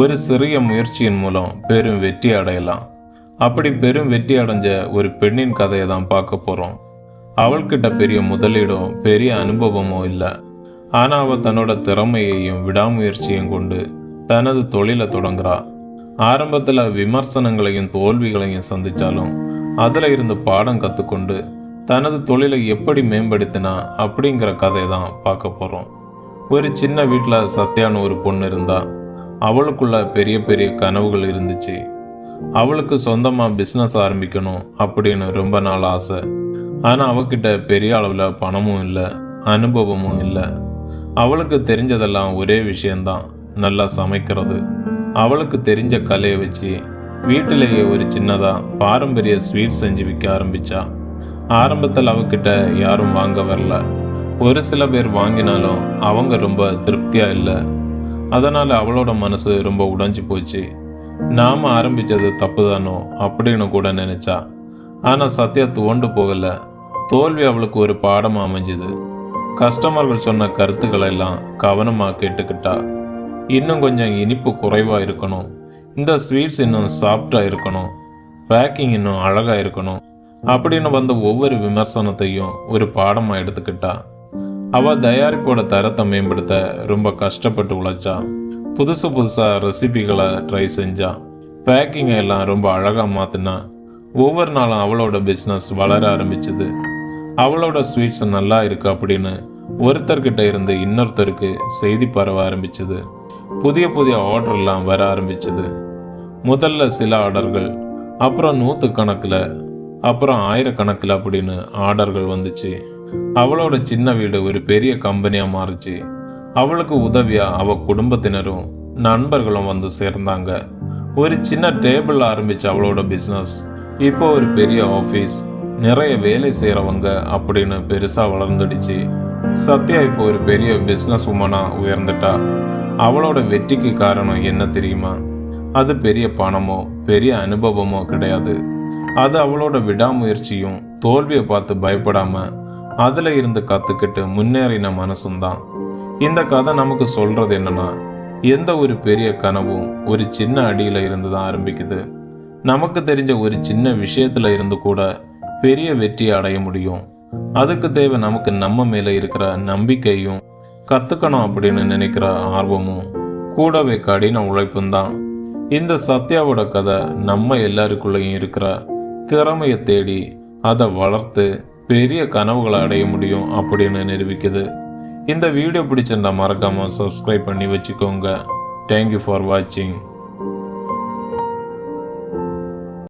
ஒரு சிறிய முயற்சியின் மூலம் பெரும் வெற்றி அடையலாம். அப்படி பெரும் வெற்றி அடைஞ்ச ஒரு பெண்ணின் கதையை தான் பார்க்க போகிறோம் அவள்கிட்ட பெரிய முதலீடும் பெரிய அனுபவமும் இல்லை. ஆனால் அவள் தன்னோட திறமையையும் விடாமுயற்சியும் கொண்டு தனது தொழிலை தொடங்குறா. ஆரம்பத்தில் விமர்சனங்களையும் தோல்விகளையும் சந்தித்தாலும் அதில் இருந்து பாடம் கற்றுக்கொண்டு தனது தொழிலை எப்படி மேம்படுத்தினா அப்படிங்கிற கதையை தான் பார்க்க போகிறோம் ஒரு சின்ன வீட்டில் சத்யான்னு ஒரு பொண்ணு இருந்தால் அவளுக்குள்ள பெரிய பெரிய கனவுகள் இருந்துச்சு. அவளுக்கு சொந்தமாக பிஸ்னஸ் ஆரம்பிக்கணும் அப்படின்னு ரொம்ப நாள் ஆசை. ஆனால் அவகிட்ட பெரிய அளவில் பணமும் இல்லை அனுபவமும் இல்லை. அவளுக்கு தெரிஞ்சதெல்லாம் ஒரே விஷயந்தான் நல்லா சமைக்கிறது. அவளுக்கு தெரிஞ்ச கலையை வச்சு வீட்டிலேயே ஒரு சின்னதாக பாரம்பரிய ஸ்வீட் செஞ்சு விற்க ஆரம்பித்தா ஆரம்பத்தில் அவகிட்ட யாரும் வாங்க வரல. ஒரு சில பேர் வாங்கினாலும் அவங்க ரொம்ப திருப்தியாக இல்லை. அதனால் அவளோட மனசு ரொம்ப உடைஞ்சு போச்சு. நாம் ஆரம்பித்தது தப்பு தானோ அப்படின்னு கூட நினச்சா. ஆனால் சத்யா துவண்டு போகல. தோல்வி அவளுக்கு ஒரு பாடம் அமைஞ்சுது. கஸ்டமர்கள் சொன்ன கருத்துக்களை எல்லாம் கவனமாக கேட்டுக்கிட்டா. இன்னும் கொஞ்சம் இனிப்பு குறைவாக இருக்கணும். இந்த ஸ்வீட்ஸ் இன்னும் சாஃப்டாக இருக்கணும். பேக்கிங் இன்னும் அழகாக இருக்கணும். அப்படின்னு வந்த ஒவ்வொரு விமர்சனத்தையும் ஒரு பாடமாக எடுத்துக்கிட்டா. அவள் தயாரிப்போட தரத்தை மேம்படுத்த ரொம்ப கஷ்டப்பட்டு உழைச்சான் புதுசு புதுசாக ரெசிபிகளை ட்ரை செஞ்சான் பேக்கிங்கை எல்லாம் ரொம்ப அழகாக மாற்றினான் ஒவ்வொரு நாளும் அவளோட பிஸ்னஸ் வளர ஆரம்பிச்சது. அவளோட ஸ்வீட்ஸ் நல்லா இருக்கு அப்படின்னு ஒருத்தர்கிட்ட இருந்து இன்னொருத்தருக்கு செய்தி பரவ ஆரம்பிச்சது. புதிய புதிய ஆர்டர்லாம் வர ஆரம்பிச்சது. முதல்ல சில ஆர்டர்கள் அப்புறம் நூற்று கணக்கில் அப்புறம் ஆயிரக்கணக்கில் அப்படின்னு ஆர்டர்கள் வந்துச்சு. அவளோட சின்ன வீடு ஒரு பெரிய கம்பெனியாக மாறுச்சு. அவளுக்கு உதவியாக அவள் குடும்பத்தினரும் நண்பர்களும் வந்து சேர்ந்தாங்க. ஒரு சின்ன டேபிள் ஆரம்பிச்சு அவளோட பிஸ்னஸ் இப்போ ஒரு பெரிய ஆஃபீஸ் நிறைய வேலை செய்கிறவங்க அப்படின்னு பெருசாக வளர்ந்துடுச்சு. சத்யா இப்போ ஒரு பெரிய பிஸ்னஸ் உமனாக உயர்ந்துட்டா. அவளோட வெற்றிக்கு காரணம் என்ன தெரியுமா? அது பெரிய பணமோ பெரிய அனுபவமோ கிடையாது. அது அவளோட விடாமுயற்சியும் தோல்வியை பார்த்து பயப்படாமல் அதில் இருந்து கற்றுக்கிட்டு முன்னேறின மனசும் தான் இந்த கதை நமக்கு சொல்கிறது என்னன்னா எந்த ஒரு பெரிய கனவும் ஒரு சின்ன அடியில் இருந்து தான் ஆரம்பிக்குது. நமக்கு தெரிஞ்ச ஒரு சின்ன விஷயத்துல இருந்து கூட பெரிய வெற்றியை அடைய முடியும். அதுக்கு தேவை நமக்கு நம்ம மேலே இருக்கிற நம்பிக்கையும் கற்றுக்கணும் அப்படின்னு நினைக்கிற ஆர்வமும் கூடவே கடின உழைப்பும் தான். இந்த சத்யாவோட கதை நம்ம எல்லாருக்குள்ளேயும் இருக்கிற திறமையை தேடி அதை வளர்த்து பெரிய கனவுகளை அடைய முடியும் அப்படின்னு நிரூபிக்குது. இந்த வீடியோ பிடிச்சிருந்தா மறக்காமல் சப்ஸ்கிரைப் பண்ணி வச்சுக்கோங்க. தேங்க்யூ ஃபார் வாட்சிங்